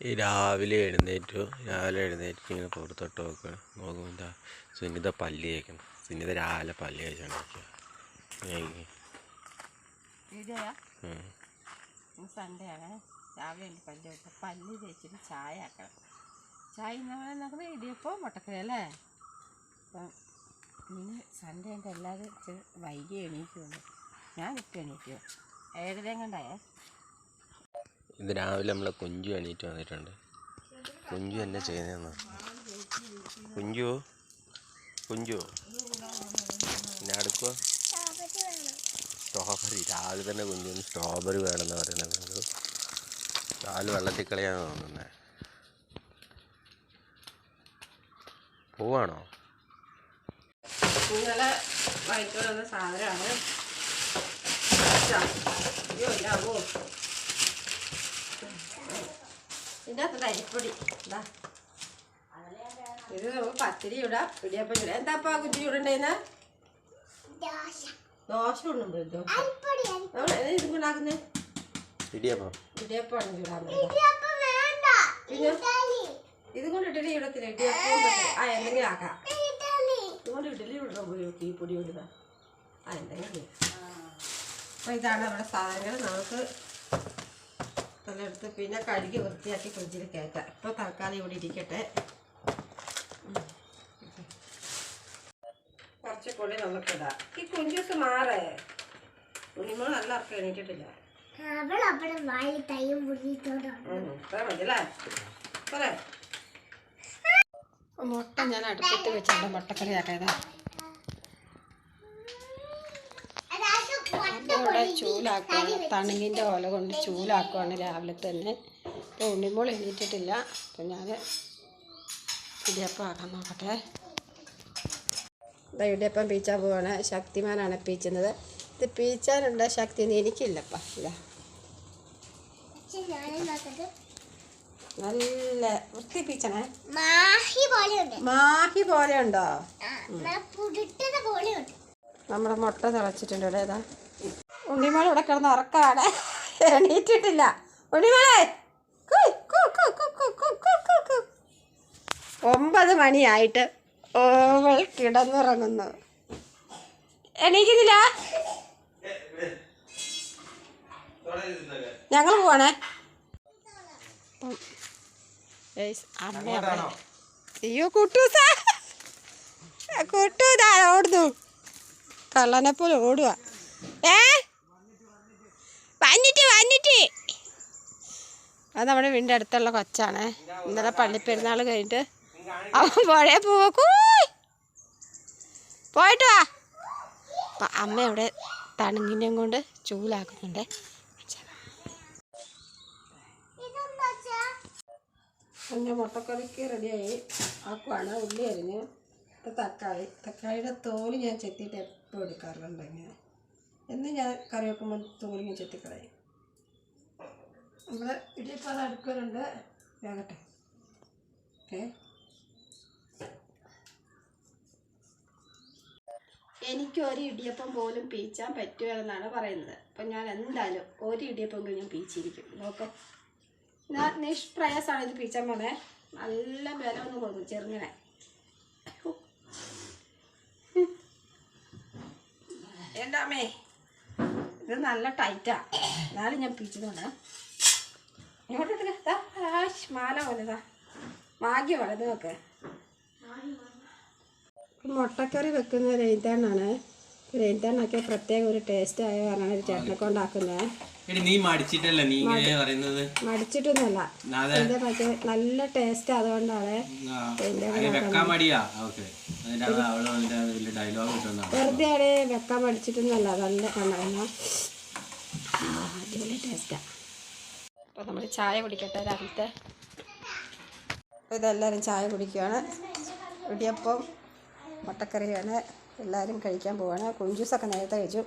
ഈ രാവിലെ എഴുന്നേറ്റു. രാവിലെ എഴുന്നേറ്റ് ഇങ്ങനെ പുറത്തോട്ട് നോക്കുക നോക്കുമ്പോൾ എന്താ സുനിത പല്ലി കഴിക്കണം സുനിത രാവിലെ പല്ലി കഴിച്ചാണ് സൺഡേ ആണ്. രാവിലെ എനിക്ക് പല്ല് വെച്ച പല്ല് തേച്ചിട്ട് ചായ ആക്കണം. ചായ നമ്മൾ നടക്കുന്നത് ഇടിയപ്പോൾ മുട്ടക്കറി അല്ലേ? അപ്പം ഇന്ന് സൺഡേ ഉണ്ട് എല്ലാവരും ഇച്ചിരി വൈകി എണീക്കുള്ളൂ ഞാൻ ഇപ്പം എണീക്കുമോ ഏഴര കണ്ടായേ. ഇത് രാവിലെ നമ്മളെ കുഞ്ചു എണീറ്റ് വന്നിട്ടുണ്ട്. കുഞ്ചു എന്നെ ചെയ്യുന്നതെന്ന് കുഞ്ചു? കുഞ്ചു? എന്നെ അടുക്കുക സ്ട്രോബെറി രാവിലെ തന്നെ കുഞ്ചുവിന് സ്ട്രോബെറി വേണമെന്ന് പറയുന്നത് കാൽ വെള്ളത്തിൽ കളിയാണ് തോന്നുന്നത് പോവാണോ? ഇന്നലെ വന്ന സാധനമാണ്. അയ്യോ ഇല്ലാവോ ഇതിന്റെ അകത്ത് അരിപ്പൊടി ഇതാ ഇത് നമുക്ക് പത്തിരി ഇടാം ഇടിയപ്പം ചൂടാം എന്താപ്പാ കുത്തി ചൂടണ്ടേന്ന് ദോശ ഉണ്ടുണ്ട് ദോശ നമ്മൾ ഇതും ഉണ്ടാക്കുന്നത് ഇടിയപ്പം. ഇടിയപ്പമാണ് പിന്നെ? ഇതും കൊണ്ട് ഇഡലി ഇടത്തില്ല ഇടിയപ്പം ആ എന്തെങ്കിലും ആക്കാം. ഇതുകൊണ്ട് ഇഡലി ഇടണം ഉപയോഗിക്കും ഈ പൊടി ഇടുക ആ എന്തെങ്കിലും ചെയ്യാം. ഇതാണ് നമ്മുടെ സാധനങ്ങൾ. നമുക്ക് അതെല്ലാം എടുത്ത് പിന്നെ കഴുകി വൃത്തിയാക്കി ഫ്രിഡ്ജിൽ കയറ്റാം. ഇപ്പോൾ തൽക്കാലം ഇവിടെ ഇരിക്കട്ടെ. കുറച്ച് പുളി നമുക്കിടാം ഈ കുഞ്ചൂസ് മാറേ. കുഞ്ഞുമോൾ നല്ല ഇറക്കം എണീറ്റിട്ടില്ല. മുട്ട ഞാൻ അടുപ്പത്ത് വെച്ചിട്ടുണ്ട് മുട്ടക്കറി ആക്കായതാണ് ഇവിടെ ചൂലാക്കുകയാണ് തണുങ്ങിന്റെ ഓല കൊണ്ട് ചൂലാക്കുകയാണ് രാവിലെ തന്നെ. ഇപ്പോൾ ഉണ്ണിമോൾ എണീറ്റിട്ടില്ല. അപ്പോൾ ഞാൻ ഇടിയപ്പം ആക്കാൻ നോക്കട്ടെ. ഇതാ ഇടിയപ്പം പീച്ചാൻ പോവാണ്. ശക്തിമാനാണ് പീച്ചുന്നത്. ഇത് പീച്ചാനുള്ള ശക്തി ഒന്നും എനിക്കില്ലപ്പാ. ഇതാ. നല്ല വൃത്തി പീച്ചണേ. മാഹി പോലെ ഉണ്ടോ നമ്മുടെ മുട്ട തിളച്ചിട്ടുണ്ട് ഇവിടെ. ഏതാ ഉണ്ണിമോൾ ഇവിടെ കിടന്ന് ഉറക്കാണ് എണീറ്റിട്ടില്ല. ഉണ്ണിമോളെ ഒമ്പത് മണിയായിട്ട് ഓവൾ കിടന്നുറങ്ങുന്നു. എണീക്കുന്നില്ല? ഞങ്ങൾ പോണേ അയ്യോ കുട്ടൂസ. കൂട്ടൂതാ ഓടുന്നു. കള്ളനെ പോലെ ഓടുക ഏ? അത് നമ്മുടെ വീടിന്റെ അടുത്തുള്ള കൊച്ചാണ്. ഇന്നലെ പള്ളിപ്പെരുന്നാൾ കഴിഞ്ഞിട്ട് അവൻ പുഴയെ പോക്കൂ പോയിട്ട് അമ്മ അവിടെ തണുങ്ങിനെയും കൊണ്ട് ചൂലാക്കുന്നുണ്ട്. പിന്നെ മുട്ടക്കറിക്ക് റെഡിയായി. ആക്കുവാണ് ഉള്ളി അരിഞ്ഞ് തക്കാളി. തക്കാളിയുടെ തോൽ ഞാൻ ചെത്തിയിട്ട് എപ്പോൾ എടുക്കാറുണ്ട് ഇങ്ങനെ. എന്ന് ഞാൻ കറി വെക്കുമ്പോൾ തോൽ ഞാൻ ചെത്തിക്കളയും. നമ്മുടെ ഇടിയപ്പം അത് അടുക്കലുണ്ട് വേകട്ടെ ഓക്കെ. എനിക്ക് ഒരു ഇടിയപ്പം പോലും പീച്ചാൻ എന്നാണ് പറയുന്നത്. അപ്പം ഞാൻ എന്തായാലും ഒരു ഇടിയപ്പം ഞാൻ പീച്ചിരിക്കും. നോക്കാം. ഞാൻ നിഷ്പ്രയാസമാണ് ഇത് പീച്ചാൻ പോണേ. നല്ല ബലം ഒന്ന് കൊടുക്കും ചെറുങ്ങനെ എന്താമേ ഇത് നല്ല ടൈറ്റാണ് എന്നാലും ഞാൻ പീച്ചതുകൊണ്ട് മാല പോലെതാ മാഗ്യ വളത് നോക്ക് മുട്ടക്കറി വെക്കുന്ന രൈന്താണാണ് രൈന്താണൊക്കെ പ്രത്യേക ഒരു ടേസ്റ്റ് ആയ പറഞ്ഞാണ് ഒരു ചേട്ടനെ നീ നല്ല ടേസ്റ്റ് അതുകൊണ്ടാണ് വെറുതെയാണ് വെക്കാൻ മടിച്ചിട്ടൊന്നല്ല നല്ല കണ്ടായിരുന്നു ടേസ്റ്റാ അപ്പോൾ നമ്മൾ ചായ കുടിക്കട്ടെ രാവിലത്തെ. ഇതെല്ലാവരും ചായ കുടിക്കുകയാണ് ഇടിയപ്പം മുട്ടക്കറിയാണ്. എല്ലാവരും കഴിക്കാൻ പോവുകയാണ് കുഞ്ചൂസൊക്കെ നേരത്തെ കഴിച്ചു.